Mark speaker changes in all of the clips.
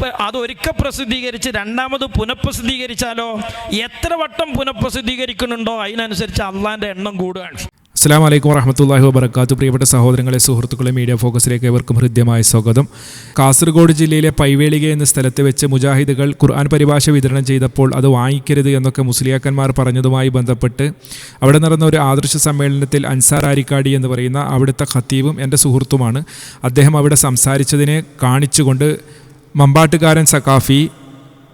Speaker 1: അതൊരിക്കൽ പ്രസിദ്ധീകരിച്ച് രണ്ടാമത് പുനഃപ്രസിദ്ധീകരിച്ചാലോ? എത്ര വട്ടം പുനഃപ്രസിദ്ധീകരിക്കുന്നുണ്ടോ? അതിനനുസരിച്ച് അള്ളാന്റെ എണ്ണം കൂടുകയാണ്.
Speaker 2: അസ്സാം വലൈക്കും വറഹമത്തല്ലാഹി വബർക്കാത്തു പ്രിയപ്പെട്ട സഹോദരങ്ങളെ സുഹൃത്തുക്കളെ മീഡിയ ഫോക്കസിലേക്ക് ഏവർക്കും ഹൃദ്യമായ സ്വാഗതം. കാസർഗോഡ് ജില്ലയിലെ പൈവേളിക എന്ന സ്ഥലത്ത് വെച്ച് മുജാഹിദുകൾ ഖുർആൻ പരിഭാഷ വിതരണം ചെയ്തപ്പോൾ അത് വാങ്ങിക്കരുത് എന്നൊക്കെ മുസ്ലിയാക്കന്മാർ പറഞ്ഞതുമായി ബന്ധപ്പെട്ട് അവിടെ നടന്ന ഒരു ആദർശ സമ്മേളനത്തിൽ അൻസാർ ആരിക്കാടി എന്ന് പറയുന്ന അവിടുത്തെ ഖത്തീബും എന്റെ സുഹൃത്തുമാണ്. അദ്ദേഹം അവിടെ സംസാരിച്ചതിനെ കാണിച്ചുകൊണ്ട് മമ്പാട്ടുകാരൻ സഖാഫി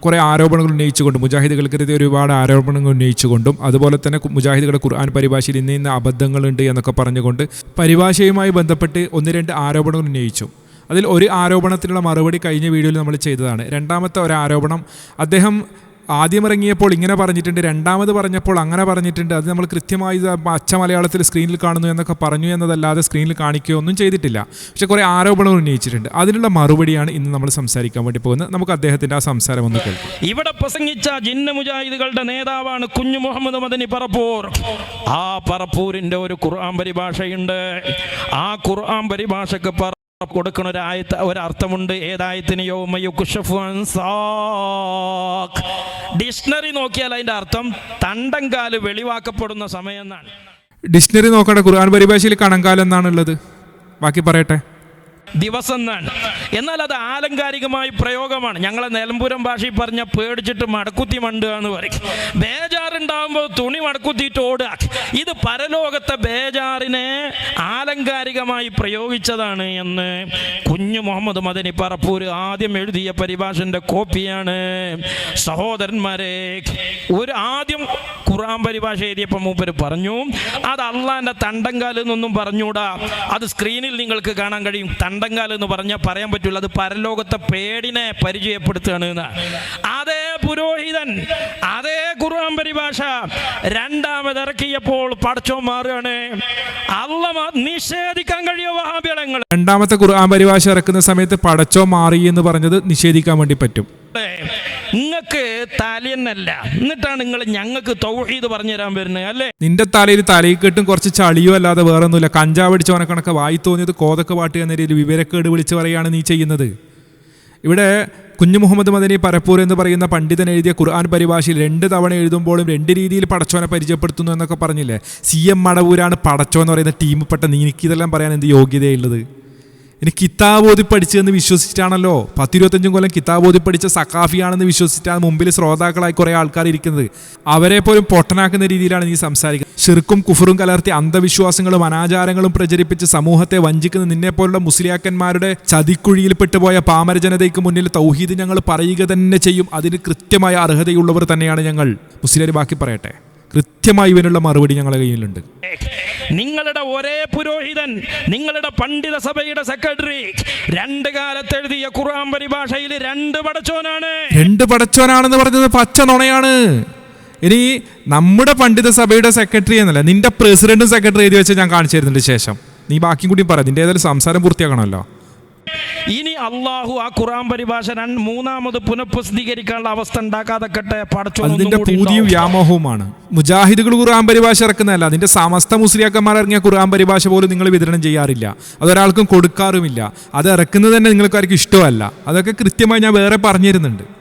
Speaker 2: കുറേ ആരോപണങ്ങൾ ഉന്നയിച്ചുകൊണ്ടും മുജാഹിദുകൾക്കെതിരെ ഒരുപാട് ആരോപണങ്ങൾ ഉന്നയിച്ചുകൊണ്ടും അതുപോലെ തന്നെ മുജാഹിദുകളുടെ ഖുർആൻ പരിഭാഷയിൽ ഇന്ന ഇന്ന അബദ്ധങ്ങളുണ്ട് എന്നൊക്കെ പറഞ്ഞുകൊണ്ട് പരിഭാഷയുമായി ബന്ധപ്പെട്ട് ഒന്ന് രണ്ട് ആരോപണങ്ങൾ ഉന്നയിച്ചു. അതിൽ ഒരു ആരോപണത്തിനുള്ള മറുപടി കഴിഞ്ഞ വീഡിയോയിൽ നമ്മൾ ചെയ്തതാണ്. രണ്ടാമത്തെ ഒരു ആരോപണം അദ്ദേഹം ആദ്യം ഇറങ്ങിയപ്പോൾ ഇങ്ങനെ പറഞ്ഞിട്ടുണ്ട് രണ്ടാമത് പറഞ്ഞപ്പോൾ അങ്ങനെ പറഞ്ഞിട്ടുണ്ട്. അത് നമ്മൾ കൃത്യമായി അച്ഛ മലയാളത്തിൽ സ്ക്രീനിൽ കാണുന്നു എന്നൊക്കെ പറഞ്ഞു എന്നതല്ലാതെ സ്ക്രീനിൽ കാണിക്കുകയോ ഒന്നും ചെയ്തിട്ടില്ല. പക്ഷെ കുറേ ആരോപണങ്ങൾ ഉന്നയിച്ചിട്ടുണ്ട്. അതിനുള്ള മറുപടിയാണ് ഇന്ന് നമ്മൾ സംസാരിക്കാൻ വേണ്ടി പോകുന്നത്. നമുക്ക് അദ്ദേഹത്തിന്റെ ആ സംസാരം ഒന്ന് കേൾക്കാം.
Speaker 1: ഇവിടെ പ്രസംഗിച്ച ജിന്ന മുജാഹിദുകളുടെ നേതാവാണ് കുഞ്ഞു മുഹമ്മദ് മദനി പറപ്പൂർ. ആ പറപ്പൂരിന്റെ ഒരു ഖുർആൻ പരിഭാഷയുണ്ട്. ആ ഖുർആൻ പരിഭാഷക്ക് പറ കൊടുക്കുന്ന ഒരു ആയത്ത് ഒരർത്ഥമുണ്ട്. ഏതായത്തിന് ഡിക്ഷണറി നോക്കിയാൽ അതിന്റെ അർത്ഥം തണ്ടങ്കാൽ വെളിവാക്കപ്പെടുന്ന സമയം എന്നാണ്.
Speaker 2: ഡിക്ഷണറി നോക്കണ്ട ഖുർആൻ പരിഭാഷയിൽ കണങ്കാലം എന്നാണുള്ളത്. ബാക്കി പറയട്ടെ.
Speaker 1: ദിവസം എന്നാണ് എന്നാൽ അത് ആലങ്കാരികമായ പ്രയോഗമാണ്. ഞങ്ങളെ നിലമ്പൂരം ഭാഷയിൽ പറഞ്ഞ പേടിച്ചിട്ട് മടക്കുത്തി മണ്ടുക എന്ന് പറയും. ബേജാറുണ്ടാകുമ്പോൾ തുണി മടക്കുത്തിയിട്ട് ഓടുക. ഇത് പരലോകത്തെ ബേജാറിനെ ആലങ്കാരികമായി പ്രയോഗിച്ചതാണ് എന്ന് കുഞ്ഞു മുഹമ്മദ് മദനി പറപ്പൂർ ആദ്യം എഴുതിയ പരിഭാഷന്റെ കോപ്പിയാണ്. സഹോദരന്മാരെ ഒരു ആദ്യം ഖുറാൻ പരിഭാഷ എഴുതിയപ്പോൾ മൂപ്പര് പറഞ്ഞു അത് അള്ളാന്റെ തണ്ടങ്കാലിൽ നിന്നും പറഞ്ഞൂടാ അത് സ്ക്രീനിൽ നിങ്ങൾക്ക് കാണാൻ കഴിയും. തണ്ടങ്കാൽ എന്ന് പറഞ്ഞാൽ പറയാൻ പറ്റില്ല അത് പരലോകത്തെ പേടിനെ പരിചയപ്പെടുത്തുകയാണ് അതേ പുരോഹിതൻ അതേ ഖുർആൻ പരിഭാഷ രണ്ടാമത് ഇറക്കിയപ്പോൾ പടച്ചോ മാറുകയാണ്. അല്ല നിഷേധിക്കാൻ കഴിയോ വഹാബിളങ്ങൾ
Speaker 2: രണ്ടാമത്തെ ഖുർആൻ പരിഭാഷ ഇറക്കുന്ന സമയത്ത് പടച്ചോ മാറി എന്ന് പറഞ്ഞത് നിഷേധിക്കാൻ വേണ്ടി പറ്റും.
Speaker 1: നിങ്ങൾക്ക് തലയെന്നല്ല. എന്നിട്ടാണ് നിങ്ങൾ ഞങ്ങൾക്ക് തൗഹീദ് പറഞ്ഞു തരാൻ വരുന്നത് അല്ലേ?
Speaker 2: നിന്റെ തലയിൽ തലയിൽ കെട്ടും കുറച്ച് ചളിയോ അല്ലാതെ വേറെ ഒന്നുമില്ല കഞ്ചാവ് അടിച്ചവനെ കണക്കെ വായി തോന്നിയത് കോതക്ക് പാട്ട് എന്ന രീതിയിൽ വിവരക്കേട് വിളിച്ചു പറയുകയാണ് നീ ചെയ്യുന്നത്. ഇവിടെ കുഞ്ഞു മുഹമ്മദ് മദനി പരപ്പൂർ എന്ന് പറയുന്ന പണ്ഡിതൻ എഴുതിയ ഖുർആൻ പരിഭാഷയിൽ രണ്ട് തവണ എഴുതുമ്പോഴും രണ്ട് രീതിയിൽ പടച്ചോനെ പരിചയപ്പെടുത്തുന്നു എന്നൊക്കെ പറഞ്ഞില്ലേ? സി എം മടവൂരാണ് പടച്ചോ എന്ന് പറയുന്ന ടീമിൽപ്പെട്ട നീ എനിക്കിതെല്ലാം പറയാൻ എന്ത് യോഗ്യതയുള്ളത്? ഇനി കിതാബ് ഓതി പഠിച്ചതെന്ന് വിശ്വസിച്ചിട്ടാണല്ലോ. പത്തിരുപത്തഞ്ചും കൊല്ലം കിതാബ് ഓതി പഠിച്ച സക്കാഫിയാണെന്ന് വിശ്വസിച്ചിട്ടാണ് മുമ്പിൽ ശ്രോതാക്കളായി കുറേ ആൾക്കാർ ഇരിക്കുന്നത്. അവരെ പോലും പൊട്ടനാക്കുന്ന രീതിയിലാണ് നീ സംസാരിക്കുന്നത്. ഷിർക്കും കുഫറും കലർത്തി അന്ധവിശ്വാസങ്ങളും അനാചാരങ്ങളും പ്രചരിപ്പിച്ച് സമൂഹത്തെ വഞ്ചിക്കുന്ന നിന്നെ പോലുള്ള മുസ്ലിയാക്കന്മാരുടെ ചതിക്കുഴിയിൽ പെട്ടുപോയ പാമര ജനതയ്ക്ക് മുന്നിൽ തൗഹീദ് ഞങ്ങൾ പറയുക തന്നെ ചെയ്യും. അതിന് കൃത്യമായ അർഹതയുള്ളവർ തന്നെയാണ് ഞങ്ങൾ. മുസ്ലിയർ ബാക്കി പറയട്ടെ. കൃത്യമായി ഇവനുള്ള മറുപടി ഞങ്ങളുടെ കയ്യിലുണ്ട്.
Speaker 1: നിങ്ങളുടെ ഒരേ പുരോഹിതൻ നിങ്ങളുടെ പണ്ഡിത സഭയുടെ സെക്രട്ടറി രണ്ട് കാലത്ത് എഴുതിയ ഖുർആൻ പരിഭാഷയിൽ രണ്ട് പടച്ചോനാണ്.
Speaker 2: രണ്ട് പടച്ചോനാണെന്ന് പറഞ്ഞത് പച്ച നുണയാണ്. ഇനി നമ്മുടെ പണ്ഡിത സഭയുടെ സെക്രട്ടറി എന്നല്ല നിന്റെ പ്രസിഡന്റും സെക്രട്ടറി എഴുതി വെച്ച് ഞാൻ കാണിച്ചു തരുന്നുണ്ട് ശേഷം. നീ ബാക്കിയും കൂടി പറ നിന്റെ ഏതായാലും സംസാരം പൂർത്തിയാക്കണമല്ലോ.
Speaker 1: ഇനി അള്ളാഹു ആ ഖുറാൻ പരിഭാഷ മൂന്നാമത് പുനഃപ്രസിദ്ധീകരിക്കാനുള്ള അവസ്ഥ ഉണ്ടാക്കാതെക്കട്ടെ
Speaker 2: കട്ടെ നിന്റെ പൂതിയും വ്യാമോഹവുമാണ്. മുജാഹിദുകൾ ഖുർആൻ പരിഭാഷ ഇറക്കുന്നതല്ല അതിന്റെ സമസ്ത മുസ്ലിയാക്കന്മാർ ഇറങ്ങിയ ഖുർആൻ പരിഭാഷ പോലും നിങ്ങൾ വിതരണം ചെയ്യാറില്ല. അതൊരാൾക്കും കൊടുക്കാറുമില്ല. അത് ഇറക്കുന്നത് തന്നെ നിങ്ങൾക്കാർക്കും ഇഷ്ടമല്ല. അതൊക്കെ കൃത്യമായി ഞാൻ വേറെ പറഞ്ഞു തരുന്നുണ്ട്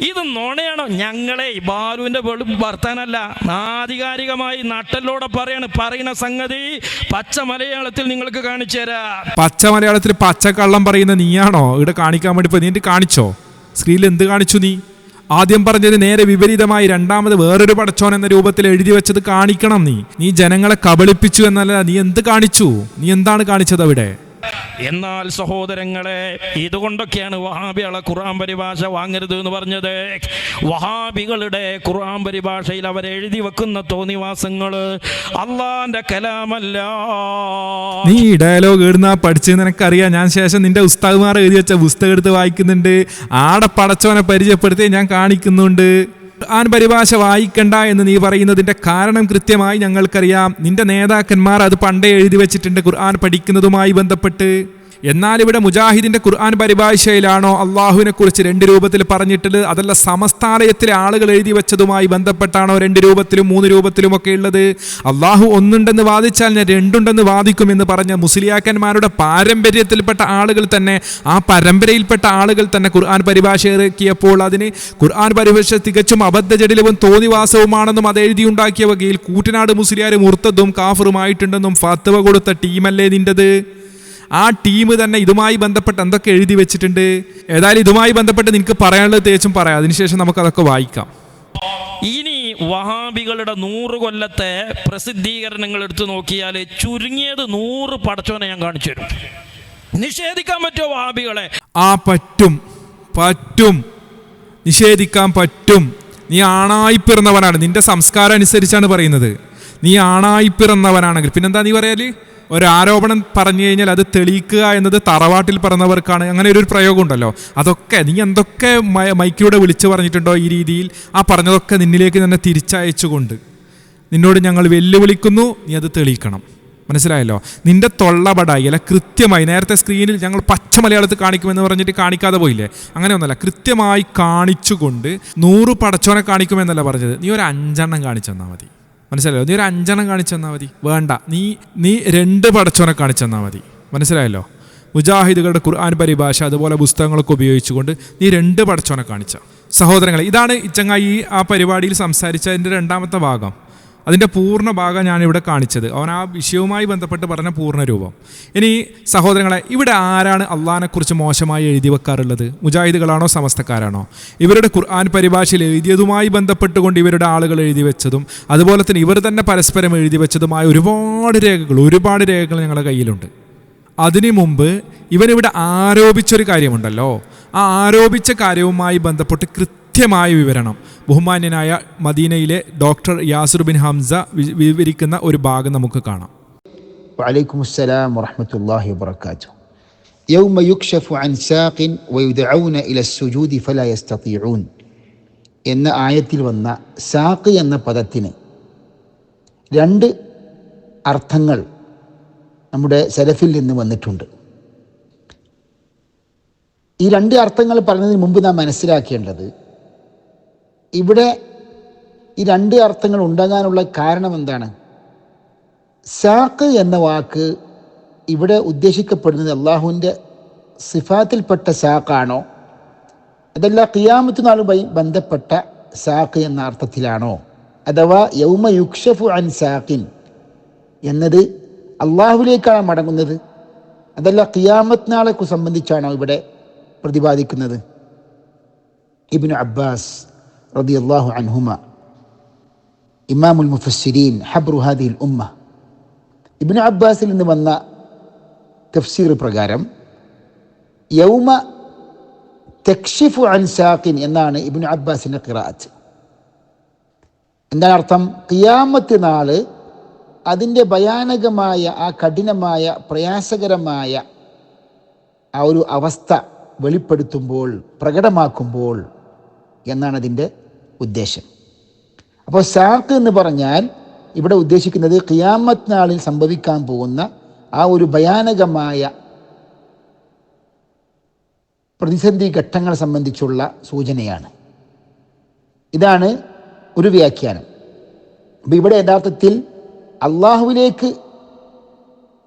Speaker 1: ഇത് നുണയാണോ? ഞങ്ങളെ ബാലുവിന്റെ വെളു വർത്താനല്ല. ആധികാരികമായി നട്ടലോടെ പറയാണ്. പറയുന്ന സംഗതി പച്ച മലയാളത്തിൽ നിങ്ങൾക്ക് കാണിച്ചു തരാം.
Speaker 2: പച്ച മലയാളത്തിൽ പച്ചക്കള്ളം പറയുന്ന നീയാണോ? ഇവിടെ കാണിക്കാൻ വേണ്ടി നീ കാണിച്ചോ? സ്ക്രീനിൽ എന്ത് കാണിച്ചു നീ? ആദ്യം പറഞ്ഞത് നേരെ വിപരീതമായി രണ്ടാമത് വേറൊരു പടച്ചോൻ എന്ന രൂപത്തിൽ എഴുതി വെച്ചത് കാണിക്കണം നീ. നീ ജനങ്ങളെ കബളിപ്പിച്ചു എന്നല്ല. നീ എന്ത് കാണിച്ചു? നീ എന്താണ് കാണിച്ചത് അവിടെ?
Speaker 1: എന്നാൽ സഹോദരങ്ങളെ ഇതുകൊണ്ടൊക്കെയാണ് വഹാബികളെ ഖുർആൻ പരിഭാഷ വാങ്ങരുത് എന്ന് പറഞ്ഞത്. വഹാബികളുടെ ഖുർആൻ പരിഭാഷയിൽ അവർ എഴുതി വെക്കുന്ന തോന്നിവാസങ്ങൾ അള്ളാന്റെ കലാമല്ല.
Speaker 2: നീ ഡയലോഗ് എഴുതുന്ന പഠിച്ചെന്ന് എനിക്കറിയാം ഞാൻ ശേഷം നിന്റെ ഉസ്താദ്മാർ എഴുതി വെച്ച പുസ്തകം എടുത്ത് വായിക്കുന്നുണ്ട്. ആടെ പടച്ചവനെ പരിചയപ്പെടുത്തി ഞാൻ കാണിക്കുന്നുണ്ട്. ഖുർആൻ പരിഭാഷ വായിക്കണ്ട എന്ന് നീ പറയുന്നതിന്റെ കാരണം കൃത്യമായി ഞങ്ങൾക്കറിയാം. നിന്റെ നേതാക്കന്മാർ അത് പണ്ടേ എഴുതി വെച്ചിട്ടുണ്ട് ഖുർആൻ പഠിക്കുന്നതുമായി ബന്ധപ്പെട്ട്. എന്നാൽ ഇവിടെ മുജാഹിദിന്റെ ഖുർആൻ പരിഭാഷയിലാണോ അള്ളാഹുവിനെ കുറിച്ച് രണ്ട് രൂപത്തിൽ പറഞ്ഞിട്ടുള്ളത്? അതല്ല സമസ്താലയത്തിലെ ആളുകൾ എഴുതി വെച്ചതുമായി ബന്ധപ്പെട്ടാണോ രണ്ട് രൂപത്തിലും മൂന്ന് രൂപത്തിലും ഒക്കെ ഉള്ളത്? അള്ളാഹു ഒന്നുണ്ടെന്ന് വാദിച്ചാൽ ഞാൻ രണ്ടുണ്ടെന്ന് വാദിക്കുമെന്ന് പറഞ്ഞ മുസ്ലിയാക്കന്മാരുടെ പാരമ്പര്യത്തിൽപ്പെട്ട ആളുകൾ തന്നെ ആ പരമ്പരയിൽപ്പെട്ട ആളുകൾ തന്നെ ഖുർആൻ പരിഭാഷ ഇറക്കിയപ്പോൾ അതിന് ഖുർആൻ പരിഭാഷ തികച്ചും അബദ്ധജടിലവും തോന്നിവാസവുമാണെന്നും അത് എഴുതിയുണ്ടാക്കിയ വകയിൽ കൂറ്റനാട് മുസ്ലിയാർ മുർത്തതും കാഫറുമായിട്ടുണ്ടെന്നും ഫത്വ കൊടുത്ത ടീമല്ലേ നിന്റെത്? ആ ടീം തന്നെ ഇതുമായി ബന്ധപ്പെട്ട് എന്തൊക്കെ എഴുതി വെച്ചിട്ടുണ്ട്? ഏതായാലും ഇതുമായി ബന്ധപ്പെട്ട് നിനക്ക് പറയാനുള്ളത് തേച്ചും പറയാം. അതിനുശേഷം നമുക്കതൊക്കെ വായിക്കാം.
Speaker 1: ഇനി വഹാബികളുടെ നൂറ് കൊല്ലത്തെ പ്രസിദ്ധീകരണങ്ങൾ എടുത്തു നോക്കിയാൽ ചുരുങ്ങിയത് നൂറ് പടച്ചോനെ ഞാൻ കാണിച്ചു തരും. നിഷേധിക്കാൻ പറ്റുമോ വഹാബികളെ?
Speaker 2: ആ പറ്റും. പറ്റും. നിഷേധിക്കാൻ പറ്റും. നീ ആണായി പിറന്നവനാണ്. നിന്റെ സംസ്കാരം അനുസരിച്ചാണ് പറയുന്നത്. നീ ആണായി പിറന്നവനാണെങ്കിൽ. പിന്നെന്താ നീ പറയൽ? ഒരു ആരോപണം പറഞ്ഞു കഴിഞ്ഞാൽ അത് തെളിയിക്കുക എന്നത് തറവാട്ടിൽ പറഞ്ഞവർക്കാണ്. അങ്ങനെ ഒരു പ്രയോഗം ഉണ്ടല്ലോ അതൊക്കെ നീ എന്തൊക്കെ മൈക്കിലൂടെ വിളിച്ചു പറഞ്ഞിട്ടുണ്ടോ ഈ രീതിയിൽ? ആ പറഞ്ഞതൊക്കെ നിന്നിലേക്ക് തന്നെ തിരിച്ചയച്ചുകൊണ്ട്. നിന്നോട് ഞങ്ങൾ വെല്ലുവിളിക്കുന്നു നീ അത് തെളിയിക്കണം. മനസ്സിലായല്ലോ? നിന്റെ തൊള്ളപടായി അല്ല കൃത്യമായി നേരത്തെ സ്ക്രീനിൽ ഞങ്ങൾ പച്ച മലയാളത്തിൽ കാണിക്കുമെന്ന് പറഞ്ഞിട്ട് കാണിക്കാതെ പോയില്ലേ? അങ്ങനെ ഒന്നല്ല കൃത്യമായി കാണിച്ചുകൊണ്ട് നൂറ് പടച്ചോനെ കാണിക്കുമെന്നല്ല പറഞ്ഞത്. നീ ഒരു അഞ്ചെണ്ണം കാണിച്ചു തന്നാൽ മതി. മനസ്സിലായോ? നീ ഒരു അഞ്ചെണ്ണം കാണിച്ചു തന്നാൽ മതി. വേണ്ട. നീ നീ രണ്ട് പടച്ചോനെ കാണിച്ചു തന്നാൽ മതി. മനസ്സിലായല്ലോ? മുജാഹിദുകളുടെ ഖുർആൻ പരിഭാഷ അതുപോലെ പുസ്തകങ്ങളൊക്കെ ഉപയോഗിച്ചുകൊണ്ട് നീ രണ്ട് പടച്ചോനെ കാണിച്ച സഹോദരങ്ങളെ ഇതാണ് ഇച്ചങ്ങായി ആ പരിപാടിയിൽ സംസാരിച്ചതിന്റെ രണ്ടാമത്തെ ഭാഗം. അതിന്റെ പൂർണ ഭാഗം ഞാനിവിടെ കാണിച്ചത്. അവൻ ആ വിഷയവുമായി ബന്ധപ്പെട്ട് പറഞ്ഞ പൂർണ രൂപം. ഇനി സഹോദരങ്ങളെ ഇവിടെ ആരാണ് അള്ളഹാനെക്കുറിച്ച് മോശമായി എഴുതി വെക്കാറുള്ളത്? മുജാഹിദുകളാണോ സമസ്തക്കാരാണോ? ഇവരുടെ ഖുർആൻ പരിഭാഷയിൽ എഴുതിയതുമായി ബന്ധപ്പെട്ടുകൊണ്ട് ഇവരുടെ ആളുകൾ എഴുതി വെച്ചതും അതുപോലെ തന്നെ ഇവർ തന്നെ പരസ്പരം എഴുതി വെച്ചതുമായ ഒരുപാട് രേഖകൾ ഒരുപാട് രേഖകൾ ഞങ്ങളുടെ കയ്യിലുണ്ട്. അതിനു മുമ്പ് ഇവനിവിടെ ആരോപിച്ചൊരു കാര്യമുണ്ടല്ലോ. ആ ആരോപിച്ച കാര്യവുമായി ബന്ധപ്പെട്ട് കൃത്യമായ വിവരണം ബഹുമാന്യനായ മദീനയിലെ ഡോക്ടർ യാസുർ ബിൻ ഹംസ വി- വിവരിക്കുന്ന ഒരു ഭാഗം നമുക്ക് കാണാം
Speaker 3: وعليكم السلام ورحمة الله وبركاته يوم يكشف عن ساق ويدعون إلى السجود فلا يستطيعون എന്ന ആയത്തിൽ വന്ന സാക്ക് എന്ന പദത്തിന് രണ്ട് അർത്ഥങ്ങൾ നമ്മുടെ സലഫിൽ നിന്ന് വന്നിട്ടുണ്ട് ഈ രണ്ട് അർത്ഥങ്ങൾ പറഞ്ഞതിന് മുമ്പ് നാം മനസ്സിലാക്കേണ്ടത് ഇവിടെ ഈ രണ്ട് അർത്ഥങ്ങൾ ഉണ്ടാകാനുള്ള കാരണം എന്താണ്? സാക്ക് എന്ന വാക്ക് ഇവിടെ ഉദ്ദേശിക്കപ്പെടുന്നത് അള്ളാഹുവിന്റെ സിഫാത്തിൽപ്പെട്ട സാക്കാണോ? അതല്ല ഖിയാമത്ത് നാളുമായി ബന്ധപ്പെട്ട സാക്ക് എന്ന അർത്ഥത്തിലാണോ? അഥവാ യൗമ യുക്ഷഫു അൻ സാക്കിൻ എന്നത് അള്ളാഹുലേക്കാണ് മടങ്ങുന്നത്. അതല്ല ഖിയാമത്ത് നാളെ സംബന്ധിച്ചാണോ ഇവിടെ പ്രതിപാദിക്കുന്നത്? ഇബ്നു അബ്ബാസ് റളിയല്ലാഹു അൻഹുമ. ഇമാമുൽ മുഫസ്സിരീൻ ഹബ്രു ഹാദിൽ ഉമ്മ. ഇബ്നു അബ്ബാസിൽ നിന്ന് വന്ന തഫ്സീർ പ്രകാരം യൗമ തക്ഷിഫു അൻ സാഖിൻ എന്നാണ് ഇബ്നു അബ്ബാസിന്റെ ഖിറാഅത്ത്. എന്താണ് അർത്ഥം? ഖിയാമത്ത് നാൾ അതിന്റെ ഭയാനകമായ ആ കഠിനമായ പ്രയാസകരമായ ആ ഒരു അവസ്ഥ വെളിപ്പെടുത്തുമ്പോൾ പ്രകടമാക്കുമ്പോൾ എന്നാണ് അതിന്റെ ഉദ്ദേശം. അപ്പോൾ സാക്ക് എന്ന് പറഞ്ഞാൽ ഇവിടെ ഉദ്ദേശിക്കുന്നത് ഖിയാമത്ത് നാളിൽ സംഭവിക്കാൻ പോകുന്ന ആ ഒരു ഭയാനകമായ പ്രതിസന്ധി ഘട്ടങ്ങളെ സംബന്ധിച്ചുള്ള സൂചനയാണ്. ഇതാണ് ഒരു വ്യാഖ്യാനം. അപ്പം ഇവിടെ യഥാർത്ഥത്തിൽ അള്ളാഹുവിലേക്ക്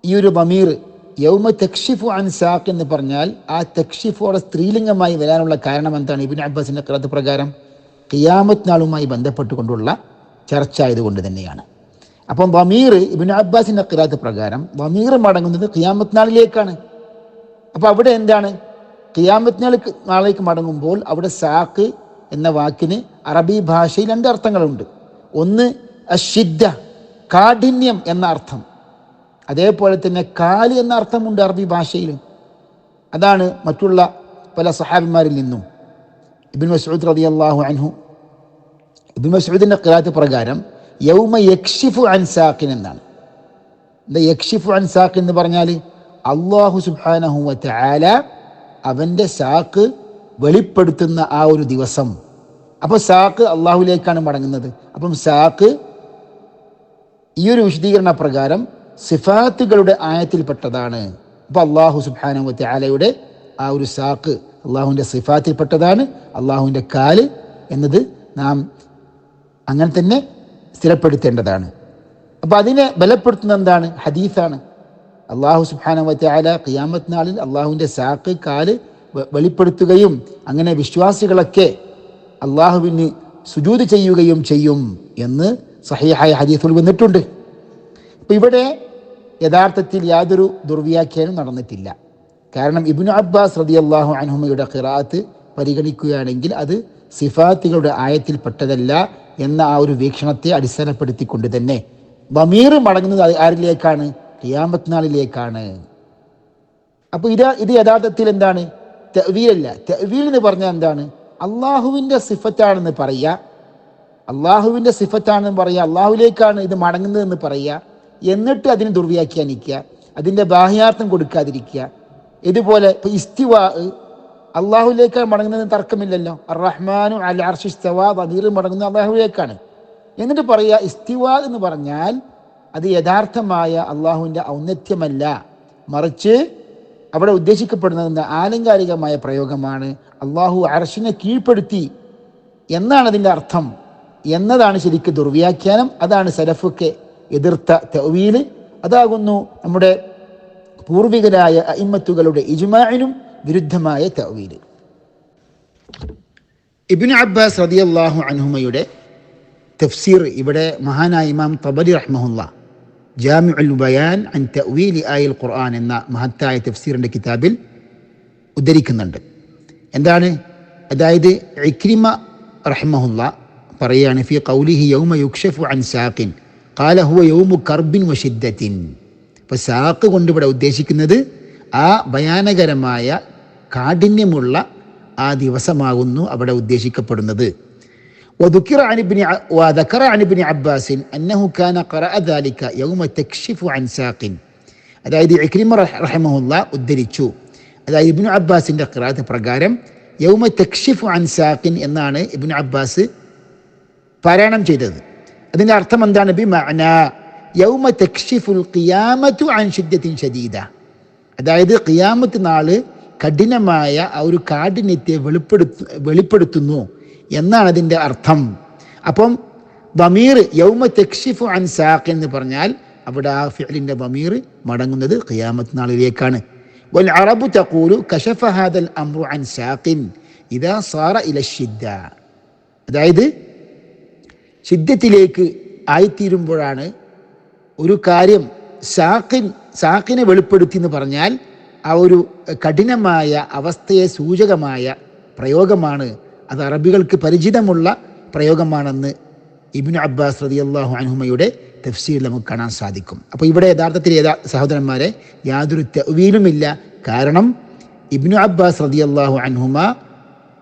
Speaker 3: ഈ ഒരു ബമീർ യൗമ തക്ഷിഫു അൻ സാഖ് എന്ന് പറഞ്ഞാൽ ആ തക്ഷിഫോടെ സ്ത്രീലിംഗമായി വരാനുള്ള കാരണം എന്താണ്? ഇബിൻ അബ്ബാസിന്റെ ക്രത്ത് പ്രകാരം ഖിയാമത്ത് നാളുമായി ബന്ധപ്പെട്ടുകൊണ്ടുള്ള ചർച്ച ആയതുകൊണ്ട് തന്നെയാണ്. അപ്പം വമീർ ഇബിൻ അബ്ബാസിന്റെ കിറാത്ത് പ്രകാരം വമീർ മടങ്ങുന്നത് ഖിയാമത്ത് നാളിലേക്കാണ് അപ്പോൾ അവിടെ എന്താണ്? ഖിയാമത്ത് നാളിക്ക് നാളേക്ക് മടങ്ങുമ്പോൾ അവിടെ സാക്ക് എന്ന വാക്കിന് അറബി ഭാഷയിൽ രണ്ട് അർത്ഥങ്ങളുണ്ട്. ഒന്ന് അഷിദ്ദ കാഠിന്യം എന്ന അർത്ഥം. അതേപോലെ തന്നെ കാൽ എന്ന അർത്ഥമുണ്ട് അറബി ഭാഷയിൽ. അതാണ് മറ്റുള്ള പല സഹാബിമാരിൽ നിന്നും. ഇബിൻ മസൂദ് റതി അള്ളാഹു അൻഹു ഇബിൻ മസൂദിന്റെ പ്രകാരം യൗമ യക്ഷിഫു അൻസാഖിൻ എന്നാണ്. എന്താ യക്ഷിഫു അൻസാഖ് എന്ന് പറഞ്ഞാൽ? അള്ളാഹു സുബ്ഹാനഹു വതആല അവന്റെ സാക്ക് വെളിപ്പെടുത്തുന്ന ആ ഒരു ദിവസം. അപ്പോൾ സാക്ക് അള്ളാഹുലേക്കാണ് മടങ്ങുന്നത്. അപ്പം സാക്ക് ഈ ഒരു വിശദീകരണ പ്രകാരം സിഫാത്തുകളുടെ ആയത്തിൽപ്പെട്ടതാണ്. അപ്പോൾ അള്ളാഹു സുബാനുവത്തെ ആലയുടെ ആ ഒരു സാക്ക് അള്ളാഹുവിന്റെ സിഫാത്തിൽപ്പെട്ടതാണ്. അള്ളാഹുവിന്റെ കാൽ എന്നത് നാം അങ്ങനെ തന്നെ സ്ഥിരപ്പെടുത്തേണ്ടതാണ്. അപ്പോൾ അതിനെ ബലപ്പെടുത്തുന്ന എന്താണ്? ഹദീസാണ്. അള്ളാഹു ആല ഖിയാമത്ത് നാളിൽ അള്ളാഹുവിന്റെ സാക്ക് കാൽ വെളിപ്പെടുത്തുകയും അങ്ങനെ വിശ്വാസികളൊക്കെ അള്ളാഹുവിന് സുജൂത് ചെയ്യുകയും ചെയ്യും എന്ന് സഹിഹായ ഹദീസുൽ വന്നിട്ടുണ്ട്. അപ്പോൾ ഇവിടെ യഥാർത്ഥത്തിൽ യാതൊരു ദുർവ്യാഖ്യാനം നടന്നിട്ടില്ല. കാരണം ഇബ്നു അബ്ബാസ് റതി അള്ളാഹു അനഹുമയുടെ ഖിറാത്ത് പരിഗണിക്കുകയാണെങ്കിൽ അത് സിഫാത്തുകളുടെ ആയത്തിൽപ്പെട്ടതല്ല എന്ന ആ ഒരു വീക്ഷണത്തെ അടിസ്ഥാനപ്പെടുത്തിക്കൊണ്ട് തന്നെ ബമീർ മടങ്ങുന്നത് ആരിലേക്കാണ്? ഖിയാമത്ത് നാളിലേക്കാണ് അപ്പോൾ ഇത് ഇത് യഥാർത്ഥത്തിൽ എന്താണ്? തെവീലല്ല തെവീൽ എന്ന് പറഞ്ഞാൽ എന്താണ്? അള്ളാഹുവിന്റെ സിഫത്താണെന്ന് പറയുക. അള്ളാഹുവിന്റെ സിഫത്താണെന്ന് പറയുക. അള്ളാഹുവിലേക്കാണ് ഇത് മടങ്ങുന്നതെന്ന് പറയുക. എന്നിട്ട് അതിന് ദുർവ്യാഖ്യാനിക്കുക. അതിന്റെ ബാഹ്യാർത്ഥം കൊടുക്കാതിരിക്കുക. ഇതുപോലെ ഇസ്തിവാ അള്ളാഹുലേക്കാണ് മടങ്ങുന്നതിന് തർക്കമില്ലല്ലോ. റഹ്മാനു അൽ അർഷിസ്തവാ ബദീർ മടങ്ങുന്നത് അള്ളാഹുലേക്കാണ് എന്നിട്ട് പറയുക ഇസ്തിവാ എന്ന് പറഞ്ഞാൽ അത് യഥാർത്ഥമായ അള്ളാഹുവിന്റെ ഔന്നത്യമല്ല. മറിച്ച് അവിടെ ഉദ്ദേശിക്കപ്പെടുന്നത് ആലങ്കാരികമായ പ്രയോഗമാണ്. അള്ളാഹു അർഷിനെ കീഴ്പ്പെടുത്തി എന്നാണ് അതിന്റെ അർത്ഥം. എന്നതാണ് ശരിക്കും ദുർവ്യാഖ്യാനം. അതാണ് സലഫൊക്കെ എതിർത്ത തെവീൽ. അതാകുന്നു നമ്മുടെ പൂർവികരായ അയിമത്തുകളുടെ ഇജ്മാഇനും വിരുദ്ധമായ തെവീൽ. ഇബിന് അബ്ബാസ് റതി അള്ളാഹു അൻഹുമയുടെ തഫ്സീർ ഇവിടെ മഹാനായ ഇമാം തബലി റഹ്മുല്ല ജാമി ഉൽ ബയാൻ അൻ തവീലി ആയിൽ ഖുർആൻ എന്ന മഹത്തായ തഫ്സീറിന്റെ കിതാബിൽ ഉദ്ധരിക്കുന്നുണ്ട്. എന്താണ്? അതായത് ഇക്രിമ റഹ്മുല്ല പറയാണ് ഫി കൗലിഹി യൗമ യുക്ഷഫു അൻ സാഖിൻ ഖാല ഹുവ യൗമു കർബിൻ വഷിദ്ദത്തിൻ അപ്പോൾ സാക്ക് കൊണ്ടിവിടെ ഉദ്ദേശിക്കുന്നത് ആ ഭയാനകരമായ കാഠിന്യമുള്ള ആ ദിവസമാകുന്നു അവിടെ ഉദ്ദേശിക്കപ്പെടുന്നത് وذكر عن ابن ع... وذكر عن ابن عباس أنه كان قرأ ذلك يوم تكشف عن ساق അതായത് ഇക്രിമ റഹമുല്ല ഉദ്ധരിച്ചു അതായത് ഇബ്നു അബ്ബാസിന്റെ ഖിറാത്ത് പ്രകാരം യൗമ തക്ഷിഫു അൻ സാഖിൻ എന്നാണ് ഇബ്നു അബ്ബാസ് പാരായണം ചെയ്തത് അതിന്റെ അർത്ഥം എന്താണ് ബി മഅന യൗമ തക്ഷിഫുൽ ഖിയാമത്തു അൻ ഷിദ്ദത്തിൻ ഷദീദ അതായത് ഖിയാമത്ത് നാള് കഠിനമായ ഒരു കാഠിന്യത്തെ വെളിപ്പെടുത്തു വെളിപ്പെടുത്തുന്നു എന്നാണ് അതിന്റെ അർത്ഥം. അപ്പം ബമീർ യൗമ തെക്ഷിഫു അൻ സാഖ് എന്ന് പറഞ്ഞാൽ അവിടെ ആ ഫിഅലിന്റെ ബമീർ മടങ്ങുന്നത് ഖിയാമത്ത് നാളിലേക്കാണ്. വൽ അറബു തഖൂലു കശഫ ഹാദൽ അംറു അൻ സാഖിൻ ഇതാ സാറ ഇല ഷിദ്ദ അതായത് ഷിദ്ദത്തിലേക്ക് ആയിത്തീരുമ്പോഴാണ് ഒരു കാര്യം സാഖിൻ സാഖിനെ വെളിപ്പെടുത്തി എന്ന് പറഞ്ഞാൽ ആ ഒരു കഠിനമായ അവസ്ഥയെ സൂചകമായ പ്രയോഗമാണ്. അത് അറബികൾക്ക് പരിചിതമുള്ള പ്രയോഗമാണെന്ന് ഇബിനു അബ്ബാസ് റതി അള്ളാഹു അൻഹുമയുടെ തഫ്സീൽ നമുക്ക് കാണാൻ സാധിക്കും. അപ്പോൾ ഇവിടെ യഥാർത്ഥത്തിൽ ഏതാ സഹോദരന്മാരെ? യാതൊരു തെവീലുമില്ല. കാരണം ഇബ്നു അബ്ബാസ് റതി അള്ളാഹു അനുഹുമ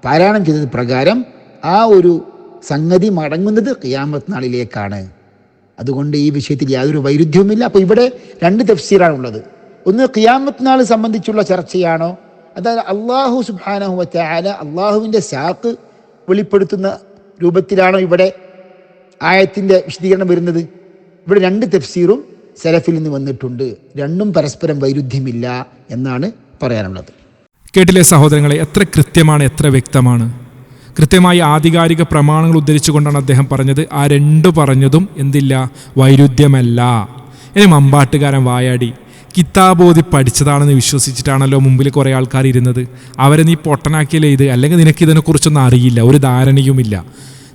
Speaker 3: പാരായണം ചെയ്തത് പ്രകാരം ആ ഒരു സംഗതി മടങ്ങുന്നത് ഖിയാമത്ത് നാളിലേക്കാണ്. അതുകൊണ്ട് ഈ വിഷയത്തിൽ യാതൊരു വൈരുദ്ധ്യവുമില്ല. അപ്പോൾ ഇവിടെ രണ്ട് തഫ്സീറാണുള്ളത്. ഒന്ന് ഖിയാമത്ത് നാൾ സംബന്ധിച്ചുള്ള ചർച്ചയാണോ? അതായത് അള്ളാഹു സുബാനഹു വറ്റാല അള്ളാഹുവിന്റെ സാക്ക് വെളിപ്പെടുത്തുന്ന രൂപത്തിലാണോ ഇവിടെ ആയത്തിന്റെ വിശദീകരണം വരുന്നത്? ഇവിടെ രണ്ട് തഫ്സീറും സെലഫിൽ നിന്ന് വന്നിട്ടുണ്ട്. രണ്ടും പരസ്പരം വൈരുദ്ധ്യമില്ല എന്നാണ് പറയാനുള്ളത്.
Speaker 2: കേട്ടിലെ സഹോദരങ്ങളെ എത്ര കൃത്യമാണ് എത്ര വ്യക്തമാണ്? കൃത്യമായി ആധികാരിക പ്രമാണങ്ങൾ ഉദ്ധരിച്ചുകൊണ്ടാണ് അദ്ദേഹം പറഞ്ഞത് ആ രണ്ടു പറഞ്ഞതും എന്തില്ല വൈരുദ്ധ്യമല്ല. ഇനി മമ്പാട്ടുകാരൻ വായാടി. കിതാബോധി പഠിച്ചതാണെന്ന് വിശ്വസിച്ചിട്ടാണല്ലോ മുമ്പിൽ കുറേ ആൾക്കാർ ഇരുന്നത്. അവരെ നീ പൊട്ടനാക്കിയല്ലേ ഇത്? അല്ലെങ്കിൽ നിനക്ക് ഇതിനെക്കുറിച്ചൊന്നും അറിയില്ല ഒരു ധാരണയുമില്ല.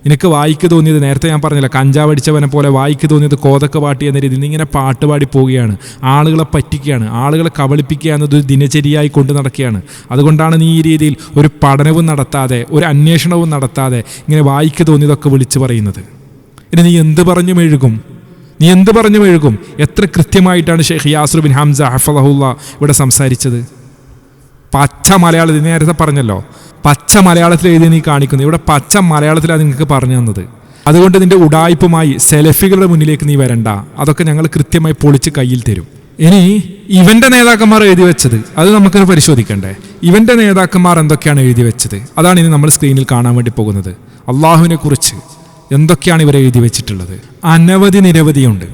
Speaker 2: നിനക്ക് വായിക്ക് തോന്നിയത് നേരത്തെ ഞാൻ പറഞ്ഞില്ല കഞ്ചാവ് അടിച്ചവനെ പോലെ വായിക്ക് തോന്നിയത് കോതക്ക പാട്ടി എന്ന രീതിയിൽ ഇങ്ങനെ പാട്ടുപാടി പോവുകയാണ്. ആളുകളെ പറ്റിക്കുകയാണ് ആളുകളെ കബളിപ്പിക്കുക എന്നത് ഒരു ദിനചര്യയായി കൊണ്ടു നടക്കുകയാണ്. അതുകൊണ്ടാണ് നീ ഈ രീതിയിൽ ഒരു പഠനവും നടത്താതെ ഒരു അന്വേഷണവും നടത്താതെ ഇങ്ങനെ വായിക്ക് തോന്നിയതൊക്കെ വിളിച്ചു പറയുന്നത്. ഇനി നീ എന്ത് പറഞ്ഞു മെഴുകും നീ എന്ത് പറഞ്ഞു മെഴുകും എത്ര കൃത്യമായിട്ടാണ് ഷെയ്ഖ് യാസുർ ബിൻ ഹംസ ഹഫലഹുല്ല ഇവിടെ സംസാരിച്ചത്? പച്ച മലയാളത്തിൽ നേരത്തെ പറഞ്ഞല്ലോ. പച്ച മലയാളത്തിൽ എഴുതി നീ കാണിക്കുന്നു. ഇവിടെ പച്ച മലയാളത്തിലാണ് നിങ്ങൾക്ക് പറഞ്ഞു തന്നത്. അതുകൊണ്ട് നിന്റെ ഉടായ്പുമായി സെലഫികളുടെ മുന്നിലേക്ക് നീ വരണ്ട. അതൊക്കെ ഞങ്ങൾ കൃത്യമായി പൊളിച്ച് കയ്യിൽ തരും. ഇനി ഇവന്റെ നേതാക്കന്മാർ എഴുതി വെച്ചത് അത് നമുക്ക് പരിശോധിക്കണ്ടേ? ഇവന്റെ നേതാക്കന്മാർ എന്തൊക്കെയാണ് എഴുതി വെച്ചത്? അതാണ് ഇനി നമ്മൾ സ്ക്രീനിൽ കാണാൻ വേണ്ടി പോകുന്നത്. അള്ളാഹുവിനെ കുറിച്ച് എന്തൊക്കെയാണ് ഇവർ എഴുതി വെച്ചിട്ടുള്ളത്? അനവധി നിരവധിയുണ്ട്.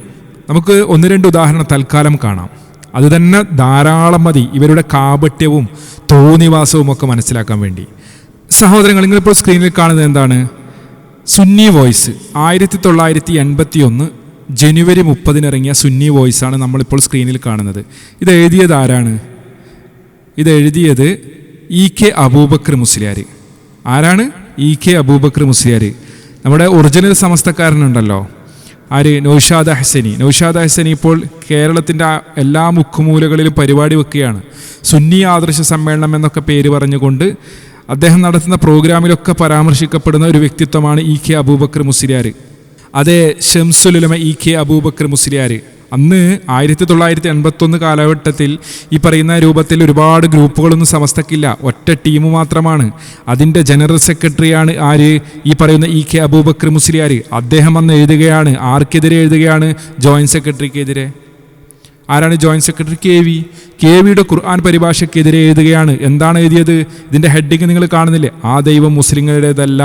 Speaker 2: നമുക്ക് ഒന്ന് രണ്ട് ഉദാഹരണം തൽക്കാലം കാണാം. അത് തന്നെ ധാരാളം മതി ഇവരുടെ കാപട്യവും തോന്നിവാസവും ഒക്കെ മനസ്സിലാക്കാൻ വേണ്ടി. സഹോദരങ്ങൾ നിങ്ങളിപ്പോൾ സ്ക്രീനിൽ കാണുന്നത് എന്താണ്? സുന്നി വോയിസ്. ആയിരത്തി തൊള്ളായിരത്തി എൺപത്തി ഒന്ന് ജനുവരി മുപ്പതിനിറങ്ങിയ സുന്നി വോയിസ് ആണ് നമ്മളിപ്പോൾ സ്ക്രീനിൽ കാണുന്നത്. ഇത് എഴുതിയത് ആരാണ്? ഇത് എഴുതിയത് ഇ കെ അബൂബക്കർ മുസ്ലിയാർ ആരാണ്? ഇ കെ അബൂബക്കർ മുസ്ലിയാർ നമ്മുടെ ഒറിജിനൽ സമസ്തക്കാരനുണ്ടല്ലോ. ആര്? നൗഷാദ് ഹസനി നൗഷാദ് ഹസനി ഇപ്പോൾ കേരളത്തിന്റെ എല്ലാ മുക്കുമൂലകളിലും പരിപാടി വെക്കുകയാണ്. സുന്നി ആദർശ സമ്മേളനം എന്നൊക്കെ പേര് പറഞ്ഞുകൊണ്ട് അദ്ദേഹം നടത്തുന്ന പ്രോഗ്രാമിലൊക്കെ പരാമർശിക്കപ്പെടുന്ന ഒരു വ്യക്തിത്വമാണ് ഇ കെ അബൂബക്കർ മുസ്ലിയാർ അതേ ഷംസുലുലമ ഇ കെ അബൂബക്കർ മുസ്ലിയാർ അന്ന് ആയിരത്തി തൊള്ളായിരത്തി എൺപത്തൊന്ന് കാലഘട്ടത്തിൽ ഈ പറയുന്ന രൂപത്തിൽ ഒരുപാട് ഗ്രൂപ്പുകളൊന്നും സമസ്തക്കില്ല. ഒറ്റ ടീം മാത്രമാണ്. അതിന്റെ ജനറൽ സെക്രട്ടറിയാണ് ആര്? ഈ പറയുന്ന ഇ കെ അബൂബക്കർ മുസ്ലിയാർ അദ്ദേഹം അന്ന് എഴുതുകയാണ്. ആർക്കെതിരെ എഴുതുകയാണ് ജോയിന്റ് സെക്രട്ടറിക്കെതിരെ? ആരാണ് joint secretary? K V. K വിയുടെ ഖുർആൻ പരിഭാഷയ്ക്കെതിരെ എഴുതുകയാണ്. എന്താണ് എഴുതിയത്? ഇതിന്റെ ഹെഡിങ് നിങ്ങൾ കാണുന്നില്ലേ? ആ ദൈവം മുസ്ലിങ്ങളുടേതല്ല.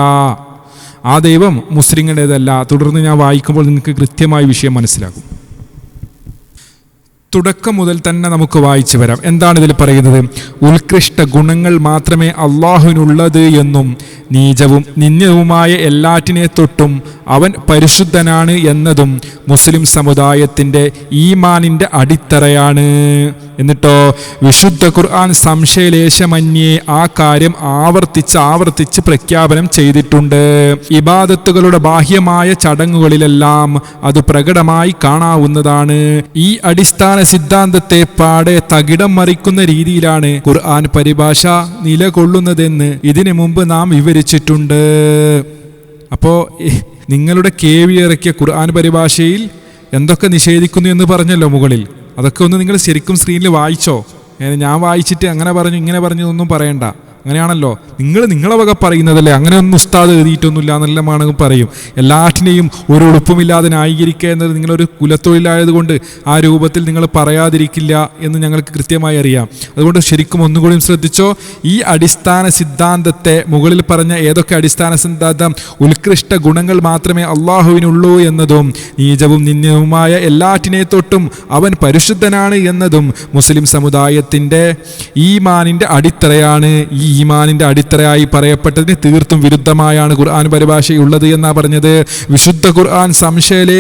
Speaker 2: ആ ദൈവം മുസ്ലിങ്ങളുടേതല്ല. തുടർന്ന് ഞാൻ വായിക്കുമ്പോൾ നിങ്ങൾക്ക് കൃത്യമായ വിഷയം മനസ്സിലാകും. തുടക്കം മുതൽ തന്നെ നമുക്ക് വായിച്ചു വരാം. എന്താണ് ഇതിൽ പറയുന്നത്? ഉത്കൃഷ്ട ഗുണങ്ങൾ മാത്രമേ അള്ളാഹുവിനുള്ളത് എന്നും നീചവും നിന്ദ്യവുമായ എല്ലാറ്റിനെ തൊട്ടും അവൻ പരിശുദ്ധനാണ് എന്നതും മുസ്ലിം സമുദായത്തിന്റെ ഈമാനിന്റെ അടിത്തറയാണ്. എന്നിട്ടോ വിശുദ്ധ ഖുർആൻ സംശയലേശമന്യേ ആ കാര്യം ആവർത്തിച്ച് ആവർത്തിച്ച് പ്രഖ്യാപനം ചെയ്തിട്ടുണ്ട്. ഇബാദത്തുകളുടെ ബാഹ്യമായ ചടങ്ങുകളിലെല്ലാം അത് പ്രകടമായി കാണാവുന്നതാണ്. ഈ അടിസ്ഥാന സിദ്ധാന്തത്തെ പാടെ തകിടം മറിക്കുന്ന രീതിയിലാണ് ഖുർആൻ പരിഭാഷ നിലകൊള്ളുന്നതെന്ന് ഇതിനു മുമ്പ് നാം വിവരിച്ചിട്ടുണ്ട്. അപ്പോൾ നിങ്ങളുടെ കേവി ഇറക്കിയ ഖുർആൻ പരിഭാഷയിൽ എന്തൊക്കെ നിഷേധിക്കുന്നു എന്ന് പറഞ്ഞല്ലോ മുകളിൽ? അതൊക്കെ ഒന്ന് നിങ്ങൾ ശരിക്കും സ്ക്രീനിൽ വായിച്ചോ. ഞാൻ വായിച്ചിട്ട് അങ്ങനെ പറഞ്ഞു ഇങ്ങനെ പറഞ്ഞു ഒന്നും പറയണ്ട. അങ്ങനെയാണല്ലോ. നിങ്ങൾ നിങ്ങളെ വക പറയുന്നതല്ലേ? അങ്ങനെ ഒന്നും ഉസ്താദ് എഴുതിയിട്ടൊന്നുമില്ല എന്നെല്ലാമാണ് പറയും. എല്ലാറ്റിനെയും ഒരു ഉടുപ്പുമില്ലാതെ ന്യായീകരിക്കുക എന്നത് നിങ്ങളൊരു കുലത്തൊഴിലായതുകൊണ്ട് ആ രൂപത്തിൽ നിങ്ങൾ പറയാതിരിക്കില്ല എന്ന് ഞങ്ങൾക്ക് കൃത്യമായി അറിയാം. അതുകൊണ്ട് ശരിക്കും ഒന്നുകൂടിയും ശ്രദ്ധിച്ചോ. ഈ അടിസ്ഥാന സിദ്ധാന്തത്തെ മുകളിൽ പറഞ്ഞ ഏതൊക്കെ അടിസ്ഥാന സിദ്ധാന്തം? ഉത്കൃഷ്ട ഗുണങ്ങൾ മാത്രമേ അള്ളാഹുവിനുള്ളൂ എന്നതും നീചവും നിന്ദ്യവുമായ എല്ലാറ്റിനെ തൊട്ടും അവൻ പരിശുദ്ധനാണ് എന്നതും മുസ്ലിം സമുദായത്തിന്റെ ഈമാനിന്റെ അടിത്തറയാണ് ഈ ഈമാനിന്റെ അടിത്തറയായി പറയപ്പെട്ടതിന് തീർത്തും വിരുദ്ധമായാണ് ഖുർആൻ പരിഭാഷയുള്ളത് എന്നാ പറഞ്ഞത്. വിശുദ്ധ ഖുർആൻ സംശയലേ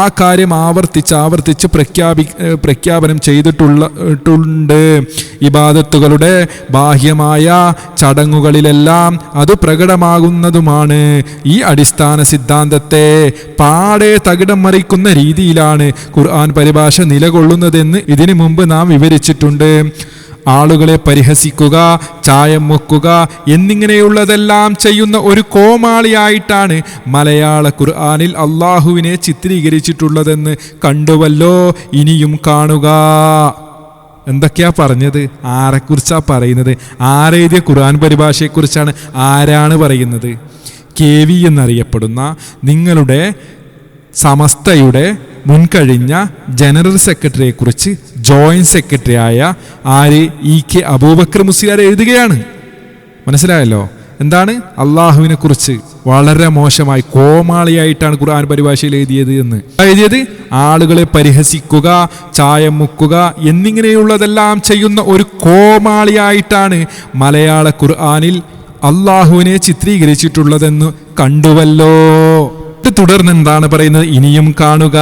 Speaker 2: ആ കാര്യം ആവർത്തിച്ച് ആവർത്തിച്ച് പ്രഖ്യാപി പ്രഖ്യാപനം ചെയ്തിട്ടുള്ളുണ്ട് ഇബാദത്തുകളുടെ ബാഹ്യമായ ചടങ്ങുകളിലെല്ലാം അത് പ്രകടമാകുന്നതുമാണ്. ഈ അടിസ്ഥാന സിദ്ധാന്തത്തെ പാടെ തകിടം മറിക്കുന്ന രീതിയിലാണ് ഖുർആൻ പരിഭാഷ നിലകൊള്ളുന്നതെന്ന് ഇതിനു മുമ്പ് നാം വിവരിച്ചിട്ടുണ്ട്. ആളുകളെ പരിഹസിക്കുക ചായം മുക്കുക എന്നിങ്ങനെയുള്ളതെല്ലാം ചെയ്യുന്ന ഒരു കോമാളിയായിട്ടാണ് മലയാള ഖുർആാനിൽ അള്ളാഹുവിനെ ചിത്രീകരിച്ചിട്ടുള്ളതെന്ന് കണ്ടുവല്ലോ ഇനിയും കാണുക. എന്തൊക്കെയാ പറഞ്ഞത്? ആരെക്കുറിച്ചാ പറയുന്നത്? ആരെഴുതിയ ഖുർആൻ പരിഭാഷയെക്കുറിച്ചാണ് ആരാണ് പറയുന്നത്? കെ വി എന്നറിയപ്പെടുന്ന നിങ്ങളുടെ സമസ്തയുടെ മുൻകഴിഞ്ഞ ജനറൽ സെക്രട്ടറിയെക്കുറിച്ച് ജോയിന്റ് സെക്രട്ടറി ആയ R E K Aboobacker Musliyar എഴുതുകയാണ്. മനസ്സിലായല്ലോ? എന്താണ്? അള്ളാഹുവിനെ കുറിച്ച് വളരെ മോശമായി കോമാളിയായിട്ടാണ് ഖുർആൻ പരിഭാഷയിൽ എഴുതിയത് എന്ന്. എഴുതിയത് ആളുകളെ പരിഹസിക്കുക ചായം മുക്കുക എന്നിങ്ങനെയുള്ളതെല്ലാം ചെയ്യുന്ന ഒരു കോമാളിയായിട്ടാണ് മലയാള ഖുർആനിൽ അള്ളാഹുവിനെ ചിത്രീകരിച്ചിട്ടുള്ളതെന്ന് കണ്ടുവല്ലോ. ഇത് തുടർന്ന് എന്താണ് പറയുന്നത്? ഇനിയും കാണുക.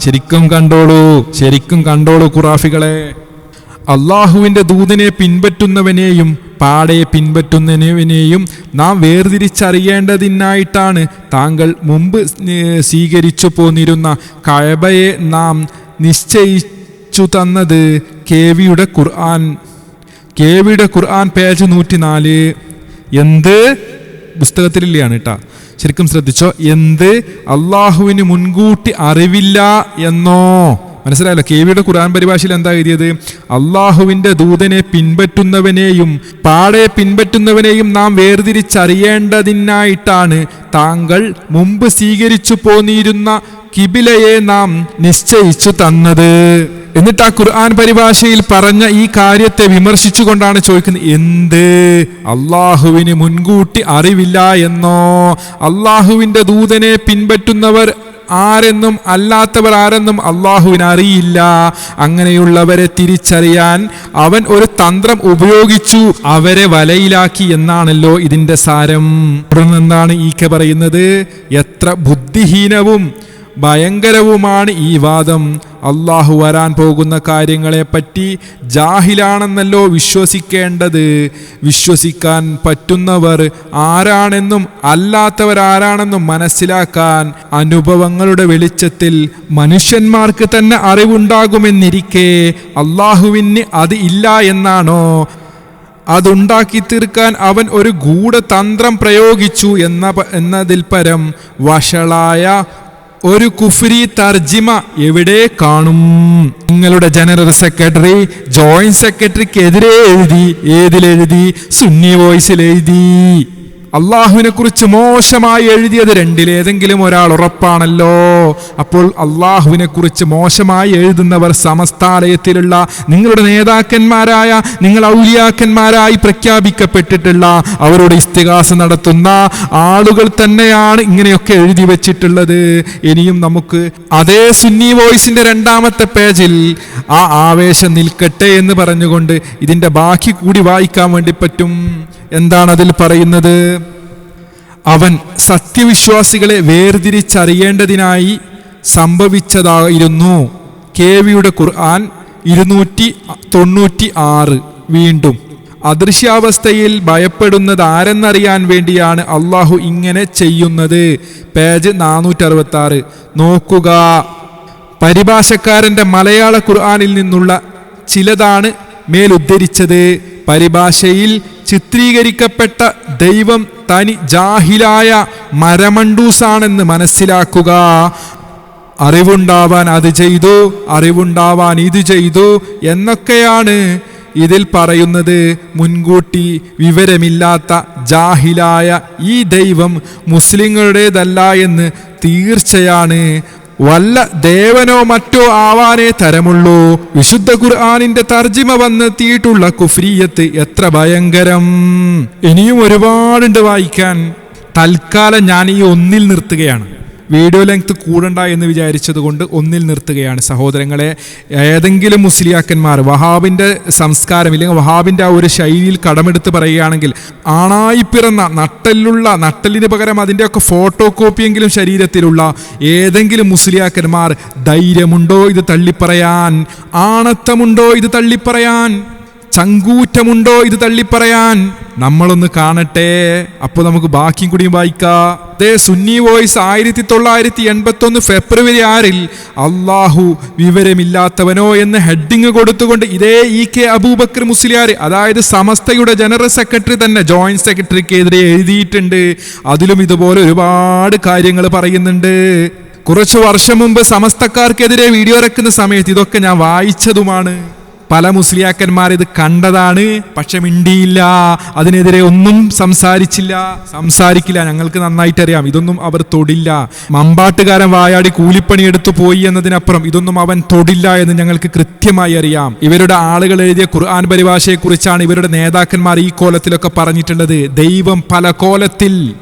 Speaker 2: ശരിക്കും കണ്ടോളൂ. ശരിക്കും കണ്ടോളൂ ഖുറാഫികളെ. അള്ളാഹുവിന്റെ ദൂതനെ പിൻപറ്റുന്നവനെയും പാടയെ പിൻപറ്റുന്നവനെയും നാം വേർതിരിച്ചറിയേണ്ടതിനായിട്ടാണ് താങ്കൾ മുമ്പ് സ്വീകരിച്ചു പോന്നിരുന്ന കഴബയെ നാം നിശ്ചയിച്ചു തന്നത്. കേവിയുടെ ഖുർആൻ കേവിയുടെ ഖുർആൻ പേജ് നൂറ്റിനാല്. എന്ത്? പുസ്തകത്തിലില്ലയാണ് കേട്ടാ ശരിക്കും ശ്രദ്ധിച്ചോ? എന്ത്? അള്ളാഹുവിന് മുൻകൂട്ടി അറിവില്ല എന്നോ? മനസ്സിലായല്ലോ? കെ വിയുടെ ഖുർആൻ പരിഭാഷയിൽ എന്താ എഴുതിയത്? അള്ളാഹുവിന്റെ ദൂതനെ പിൻപറ്റുന്നവനെയും പാടെ പിൻപറ്റുന്നവനെയും നാം വേർതിരിച്ചറിയേണ്ടതിനായിട്ടാണ് താങ്കൾ മുമ്പ് സ്വീകരിച്ചു പോന്നിരുന്ന കിബിലയെ നാം നിശ്ചയിച്ചു തന്നത്. എന്നിട്ട് ആ ഖുർആൻ പരിഭാഷയിൽ പറഞ്ഞ ഈ കാര്യത്തെ വിമർശിച്ചുകൊണ്ടാണ് ചോദിക്കുന്നത് എന്ത്? അള്ളാഹുവിന് മുൻകൂട്ടി അറിവില്ല എന്നോ? അള്ളാഹുവിന്റെ ദൂതനെ പിൻപറ്റുന്നവർ ആരെന്നും അല്ലാത്തവർ ആരെന്നും അള്ളാഹുവിന് അറിയില്ല. അങ്ങനെയുള്ളവരെ തിരിച്ചറിയാൻ അവൻ ഒരു തന്ത്രം ഉപയോഗിച്ചു അവരെ വലയിലാക്കി എന്നാണല്ലോ ഇതിന്റെ സാരം. തുടർന്നെന്താണ് ഈക്ക പറയുന്നത് എത്ര ബുദ്ധിഹീനവും ഭയങ്കരവുമാണ് ഈ വാദം. അള്ളാഹു വരാൻ പോകുന്ന കാര്യങ്ങളെപ്പറ്റി ജാഹിലാണെന്നല്ലോ വിശ്വസിക്കേണ്ടത്. വിശ്വസിക്കാൻ പറ്റുന്നവർ ആരാണെന്നും അല്ലാത്തവർ ആരാണെന്നും മനസ്സിലാക്കാൻ അനുഭവങ്ങളുടെ വെളിച്ചത്തിൽ മനുഷ്യന്മാർക്ക് തന്നെ അറിവുണ്ടാകുമെന്നിരിക്കെ അള്ളാഹുവിന് അത് ഇല്ല എന്നാണോ? അതുണ്ടാക്കി തീർക്കാൻ അവൻ ഒരു ഗൂഢതന്ത്രം പ്രയോഗിച്ചു എന്ന എന്നതിൽ പരം വഷളായ ഒരു കുഫ്രി തർജിമ എവിടെ കാണും? നിങ്ങളുടെ ജനറൽ സെക്രട്ടറി ജോയിന്റ് സെക്രട്ടറിക്കെതിരെ എഴുതി ഏതിലെഴുതി? സുന്നി വോയിസിൽ എഴുതി അള്ളാഹുവിനെ കുറിച്ച് മോശമായി എഴുതിയത് രണ്ടിലേതെങ്കിലും ഒരാൾ ഉറപ്പാണല്ലോ. അപ്പോൾ അള്ളാഹുവിനെ കുറിച്ച് മോശമായി എഴുതുന്നവർ സമസ്താലയത്തിലുള്ള നിങ്ങളുടെ നേതാക്കന്മാരായ നിങ്ങൾ ഔലിയാക്കന്മാരായി പ്രഖ്യാപിക്കപ്പെട്ടിട്ടുള്ള അവരോട് ഇസ്തികാസ നടത്തുന്ന ആളുകൾ തന്നെയാണ് ഇങ്ങനെയൊക്കെ എഴുതി വെച്ചിട്ടുള്ളത്. ഇനിയും നമുക്ക് അതേ സുന്നി വോയിസിന്റെ രണ്ടാമത്തെ പേജിൽ ആ ആവേശം നിൽക്കട്ടെ എന്ന് പറഞ്ഞുകൊണ്ട് ഇതിന്റെ ബാക്കി കൂടി വായിക്കാൻ വേണ്ടി പറ്റും. എന്താണ് അതിൽ പറയുന്നത്? അവൻ സത്യവിശ്വാസികളെ വേർതിരിച്ചറിയേണ്ടതിനായി സംഭവിച്ചതായിരുന്നു. കെ വിയുടെ ഖുർആൻ ഇരുന്നൂറ്റി തൊണ്ണൂറ്റി ആറ് വീണ്ടും. അദൃശ്യാവസ്ഥയിൽ ഭയപ്പെടുന്നത് ആരെന്നറിയാൻ വേണ്ടിയാണ് അള്ളാഹു ഇങ്ങനെ ചെയ്യുന്നത്. പേജ് നാനൂറ്റി നോക്കുക. പരിഭാഷക്കാരന്റെ മലയാള ഖുർആനിൽ നിന്നുള്ള ചിലതാണ് മേലുദ്ധരിച്ചത്. പരിഭാഷയിൽ ചിത്രീകരിക്കപ്പെട്ട ദൈവം തനി ജാഹിലായ മരമണ്ടൂസാണെന്ന് മനസ്സിലാക്കുക. അറിവുണ്ടാവാൻ അത് ചെയ്തു അറിവുണ്ടാവാൻ ഇത് ചെയ്തു എന്നൊക്കെയാണ് ഇതിൽ പറയുന്നത്. മുൻകൂട്ടി വിവരമില്ലാത്ത ജാഹിലായ ഈ ദൈവം മുസ്ലിങ്ങളുടേതല്ല എന്ന് തീർച്ചയാണ് വല്ല ദേവനോ മറ്റോ ആവാനേ തരമുള്ളൂ. വിശുദ്ധ ഖുർആാനിന്റെ തർജിമ വന്നെത്തിയിട്ടുള്ള കുഫ്രീയത്ത് എത്ര ഭയങ്കരം. ഇനിയും ഒരുപാടുണ്ട് വായിക്കാൻ. തൽക്കാലം ഞാൻ ഈ ഒന്നിൽ നിർത്തുകയാണ്. വീഡിയോ ലെങ്ത് കൂടണ്ട എന്ന് വിചാരിച്ചത് കൊണ്ട് ഒന്നിൽ നിർത്തുകയാണ്. സഹോദരങ്ങളെ ഏതെങ്കിലും മുസ്ലിയാക്കന്മാർ വഹാബിന്റെ സംസ്കാരം ഇല്ലെങ്കിൽ വഹാബിന്റെ ആ ഒരു ശൈലിയിൽ കടമെടുത്ത് പറയുകയാണെങ്കിൽ ആണായി പിറന്ന നട്ടലിലുള്ള നട്ടലിന് പകരം അതിന്റെയൊക്കെ ഫോട്ടോ കോപ്പിയെങ്കിലും ശരീരത്തിലുള്ള ഏതെങ്കിലും മുസ്ലിയാക്കന്മാർ ധൈര്യമുണ്ടോ ഇത് തള്ളിപ്പറയാൻ? ആണത്തമുണ്ടോ ഇത് തള്ളിപ്പറയാൻ? ചങ്കൂറ്റമുണ്ടോ ഇത് തള്ളിപ്പറയാൻ? നമ്മളൊന്ന് കാണട്ടെ. അപ്പോൾ നമുക്ക് ബാക്കിയും കൂടിയും വായിക്കാം. സുന്നി വോയിസ് ആയിരത്തി തൊള്ളായിരത്തി എൺപത്തി ഒന്ന് ഫെബ്രുവരി ആറിൽ അള്ളാഹു വിവരമില്ലാത്തവനോ എന്ന് ഹെഡിങ് കൊടുത്തുകൊണ്ട് ഇതേ ഇ കെ അബൂബക്കർ മുസ്ലിയാർ അതായത് സമസ്തയുടെ ജനറൽ സെക്രട്ടറി തന്നെ ജോയിന്റ് സെക്രട്ടറിക്കെതിരെ എഴുതിയിട്ടുണ്ട്. അതിലും ഇതുപോലെ ഒരുപാട് കാര്യങ്ങൾ പറയുന്നുണ്ട്. കുറച്ചു വർഷം മുമ്പ് സമസ്തക്കാർക്കെതിരെ വീഡിയോ ഇറക്കുന്ന സമയത്ത് ഇതൊക്കെ ഞാൻ വായിച്ചതുമാണ്. പല മുസ്ലിയാക്കന്മാർ ഇത് കണ്ടതാണ്. പക്ഷെ മിണ്ടിയില്ല. അതിനെതിരെ ഒന്നും സംസാരിച്ചില്ല. സംസാരിക്കില്ല. ഞങ്ങൾക്ക് നന്നായിട്ട് അറിയാം ഇതൊന്നും അവർ തൊടില്ല. മമ്പാട്ടുകാരൻ വായാടി കൂലിപ്പണി കൂലിപ്പണിയെടുത്തു പോയി എന്നതിനപ്പുറം ഇതൊന്നും അവൻ തൊടില്ല എന്ന് ഞങ്ങൾക്ക് കൃത്യമായി അറിയാം. ഇവരുടെ ആളുകൾ എഴുതിയ ഖുർആൻ പരിഭാഷയെ കുറിച്ചാണ് ഇവരുടെ നേതാക്കന്മാർ ഈ കോലത്തിലൊക്കെ പറഞ്ഞിട്ടുള്ളത്. ദൈവം പല കോലത്തിൽ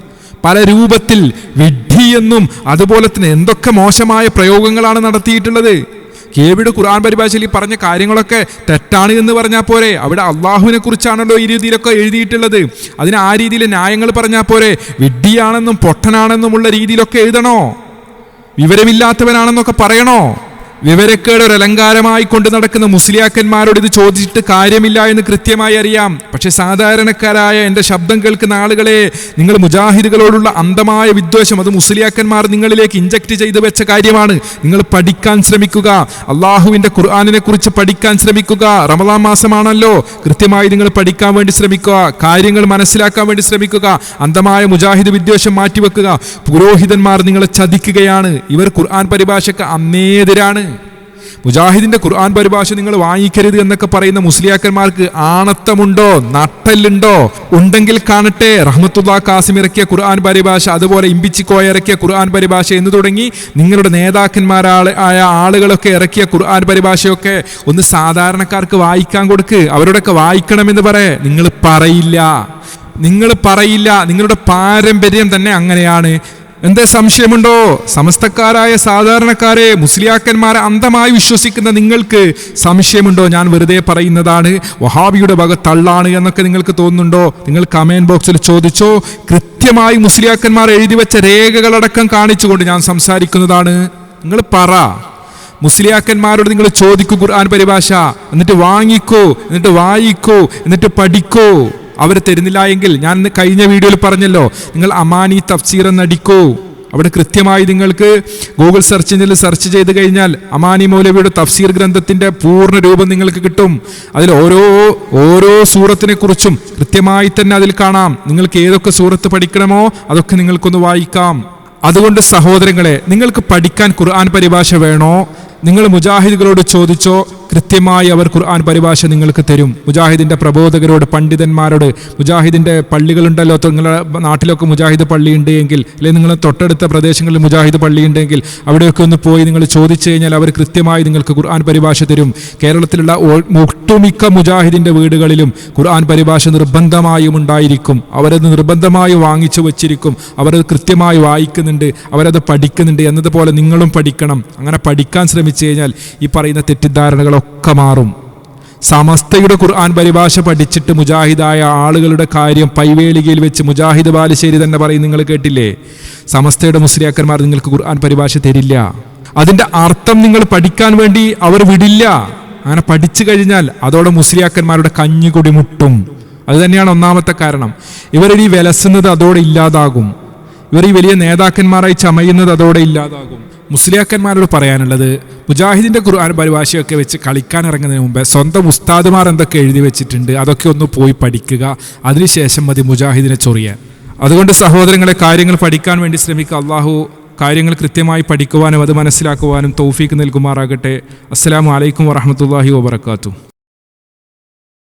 Speaker 2: പല രൂപത്തിൽ വിഡ്ഢിയെന്നും അതുപോലെ തന്നെ എന്തൊക്കെ മോശമായ പ്രയോഗങ്ങളാണ് നടത്തിയിട്ടുള്ളത്. കേവിയുടെ ഖുർആൻ പരിഭാഷയിൽ ഈ പറഞ്ഞ കാര്യങ്ങളൊക്കെ തെറ്റാണ് എന്ന് പറഞ്ഞാൽ പോരെ. അവിടെ അള്ളാഹുവിനെ കുറിച്ചാണല്ലോ ഈ രീതിയിലൊക്കെ എഴുതിയിട്ടുള്ളത്. അതിന് ആ രീതിയിൽ ന്യായങ്ങൾ പറഞ്ഞാൽ പോരെ. വിഡ്ഢിയാണെന്നും പൊട്ടനാണെന്നുമുള്ള രീതിയിലൊക്കെ എഴുതണോ? വിവരമില്ലാത്തവനാണെന്നൊക്കെ പറയണോ? വിവരക്കേട് ഒരു അലങ്കാരമായി കൊണ്ട് നടക്കുന്ന മുസ്ലിയാക്കന്മാരോട് ഇത് ചോദിച്ചിട്ട് കാര്യമില്ല എന്ന് കൃത്യമായി അറിയാം. പക്ഷെ സാധാരണക്കാരായ എന്റെ ശബ്ദം കേൾക്കുന്ന ആളുകളെ നിങ്ങൾ മുജാഹിദുകളോടുള്ള അന്ധമായ വിദ്വേഷം അത് മുസ്ലിയാക്കന്മാർ നിങ്ങളിലേക്ക് ഇഞ്ചക്ട് ചെയ്തു വെച്ച കാര്യമാണ്. നിങ്ങൾ പഠിക്കാൻ ശ്രമിക്കുക. അള്ളാഹുവിന്റെ ഖുർആാനിനെ കുറിച്ച് പഠിക്കാൻ ശ്രമിക്കുക. റമദാൻ മാസമാണല്ലോ. കൃത്യമായി നിങ്ങൾ പഠിക്കാൻ വേണ്ടി ശ്രമിക്കുക. കാര്യങ്ങൾ മനസ്സിലാക്കാൻ വേണ്ടി ശ്രമിക്കുക. അന്ധമായ മുജാഹിദ് വിദ്വേഷം മാറ്റിവെക്കുക. പുരോഹിതന്മാർ നിങ്ങളെ ചതിക്കുകയാണ്. ഇവർ ഖുർആൻ പരിഭാഷക്ക് അന്നേതിരാണ് മുജാഹിദിന്റെ ഖുർആൻ പരിഭാഷ നിങ്ങൾ വാങ്ങിക്കരുത് എന്നൊക്കെ പറയുന്ന മുസ്ലിയാക്കന്മാർക്ക് ആണത്തമുണ്ടോ? നട്ടല്ലുണ്ടോ? ഉണ്ടെങ്കിൽ കാണട്ടെ. റഹ്മത്തുല്ലാ കാസിം ഇറക്കിയ ഖുർആൻ പരിഭാഷ അതുപോലെ ഇമ്പിച്ചിക്കോയ ഇറക്കിയ ഖുർആൻ പരിഭാഷ എന്ന് തുടങ്ങി നിങ്ങളുടെ നേതാക്കന്മാരാളെ ആയ ആളുകളൊക്കെ ഇറക്കിയ ഖുർആൻ പരിഭാഷയൊക്കെ ഒന്ന് സാധാരണക്കാർക്ക് വായിക്കാൻ കൊടുക്ക്. അവരോടൊക്കെ വായിക്കണമെന്ന് പറയേ. നിങ്ങൾ പറയില്ല. നിങ്ങൾ പറയില്ല. നിങ്ങളുടെ പാരമ്പര്യം തന്നെ അങ്ങനെയാണ്. എന്തേ സംശയമുണ്ടോ? സമസ്തക്കാരായ സാധാരണക്കാരെ മുസ്ലിയാക്കന്മാരെ അന്ധമായി വിശ്വസിക്കുന്ന നിങ്ങൾക്ക് സംശയമുണ്ടോ? ഞാൻ വെറുതെ പറയുന്നതാണ് വഹാബിയുടെ വക തള്ളാണ് എന്നൊക്കെ നിങ്ങൾക്ക് തോന്നുന്നുണ്ടോ? നിങ്ങൾ കമന്റ് ബോക്സിൽ ചോദിച്ചോ? കൃത്യമായി മുസ്ലിയാക്കന്മാർ എഴുതി വെച്ച രേഖകളടക്കം കാണിച്ചുകൊണ്ട് ഞാൻ സംസാരിക്കുന്നതാണ്. നിങ്ങൾ പറ. മുസ്ലിയാക്കന്മാരോട് നിങ്ങൾ ചോദിക്കൂ ഖുർആൻ പരിഭാഷ. എന്നിട്ട് വാങ്ങിക്കോ എന്നിട്ട് വായിക്കോ എന്നിട്ട് പഠിക്കോ. അവർ തരുന്നില്ല എങ്കിൽ ഞാൻ ഇന്ന് കഴിഞ്ഞ വീഡിയോയിൽ പറഞ്ഞല്ലോ നിങ്ങൾ അമാനി തഫ്സീർ എന്നടിക്കൂ അവിടെ കൃത്യമായി നിങ്ങൾക്ക് ഗൂഗിൾ സെർച്ച് എഞ്ചിനിൽ സെർച്ച് ചെയ്ത് കഴിഞ്ഞാൽ അമാനി മൗലവിയുടെ തഫ്സീർ ഗ്രന്ഥത്തിന്റെ പൂർണ രൂപം നിങ്ങൾക്ക് കിട്ടും. അതിൽ ഓരോ ഓരോ സൂറത്തിനെ കുറിച്ചും കൃത്യമായി തന്നെ അതിൽ കാണാം. നിങ്ങൾക്ക് ഏതൊക്കെ സൂറത്ത് പഠിക്കണമോ അതൊക്കെ നിങ്ങൾക്കൊന്ന് വായിക്കാം. അതുകൊണ്ട് സഹോദരങ്ങളെ നിങ്ങൾക്ക് പഠിക്കാൻ ഖുർആൻ പരിഭാഷ വേണോ? നിങ്ങൾ മുജാഹിദുകളോട് ചോദിച്ചോ കൃത്യമായി അവർ ഖുർആൻ പരിഭാഷ നിങ്ങൾക്ക് തരും. മുജാഹിദിന്റെ പ്രബോധകരോട് പണ്ഡിതന്മാരോട് മുജാഹിദിന്റെ പള്ളികളുണ്ടല്ലോ നിങ്ങളുടെ നാട്ടിലൊക്കെ മുജാഹിദ് പള്ളി ഉണ്ട് എങ്കിൽ അല്ലെങ്കിൽ നിങ്ങൾ തൊട്ടടുത്ത പ്രദേശങ്ങളിൽ മുജാഹിദ് പള്ളി ഉണ്ടെങ്കിൽ അവിടെയൊക്കെ ഒന്ന് പോയി നിങ്ങൾ ചോദിച്ചു കഴിഞ്ഞാൽ അവർ കൃത്യമായി നിങ്ങൾക്ക് ഖുർആൻ പരിഭാഷ തരും. കേരളത്തിലുള്ള ഒട്ടുമിക്ക മുജാഹിദിന്റെ വീടുകളിലും ഖുർആൻ പരിഭാഷ നിർബന്ധമായും ഉണ്ടായിരിക്കും. അവരത് നിർബന്ധമായി വാങ്ങിച്ചു വച്ചിരിക്കും. അവരത് കൃത്യമായി വായിക്കുന്നുണ്ട് അവരത് പഠിക്കുന്നുണ്ട് എന്നതുപോലെ നിങ്ങളും പഠിക്കണം. അങ്ങനെ പഠിക്കാൻ ശ്രമിച്ചു കഴിഞ്ഞാൽ ഈ പറയുന്ന തെറ്റിദ്ധാരണകളൊക്കെ മാറും. സമസ്തയുടെ ഖുർആൻ പരിഭാഷ പഠിച്ചിട്ട് മുജാഹിദായ ആളുകളുടെ കാര്യം പൈവേളികയിൽ വെച്ച് മുജാഹിദ് ബാലുശ്ശേരി തന്നെ പറയും നിങ്ങൾ കേട്ടില്ലേ? സമസ്തയുടെ മുസ്ലിയാക്കന്മാർ നിങ്ങൾക്ക് ഖുർആൻ പരിഭാഷ തരില്ല. അതിന്റെ അർത്ഥം നിങ്ങൾ പഠിക്കാൻ വേണ്ടി അവർ വിടില്ല. അങ്ങനെ പഠിച്ചു കഴിഞ്ഞാൽ അതോടെ മുസ്ലിയാക്കന്മാരുടെ കഞ്ഞികൊടി മുട്ടും. അത് തന്നെയാണ് ഒന്നാമത്തെ കാരണം. ഇവരിനി വിലസുന്നത് അതോടെ ഇല്ലാതാകും. ഇവർ ഈ വലിയ നേതാക്കന്മാരായി ചമയുന്നത് അതോടെ ഇല്ലാതാകും. മുസ്ലിയാക്കന്മാരോട് പറയാനുള്ളത് മുജാഹിദിന്റെ ഖുർആൻ പരിഭാഷയൊക്കെ വെച്ച് കളിക്കാൻ ഇറങ്ങുന്നതിന് മുമ്പ് സ്വന്തം ഉസ്താദുമാർ എന്തൊക്കെ എഴുതി വെച്ചിട്ടുണ്ട് അതൊക്കെ ഒന്ന് പോയി പഠിക്കുക അതിനുശേഷം മതി മുജാഹിദിനെ ചൊറിയാൻ. അതുകൊണ്ട് സഹോദരങ്ങളെ കാര്യങ്ങൾ പഠിക്കാൻ വേണ്ടി ശ്രമിക്കുക അള്ളാഹു കാര്യങ്ങൾ കൃത്യമായി പഠിക്കുവാനും അത് മനസ്സിലാക്കുവാനും തൗഫീക്ക് നൽകുമാറാകട്ടെ. അസ്സാം വലൈക്കും വറഹമത്തല്ലാഹി വബർക്കാത്തു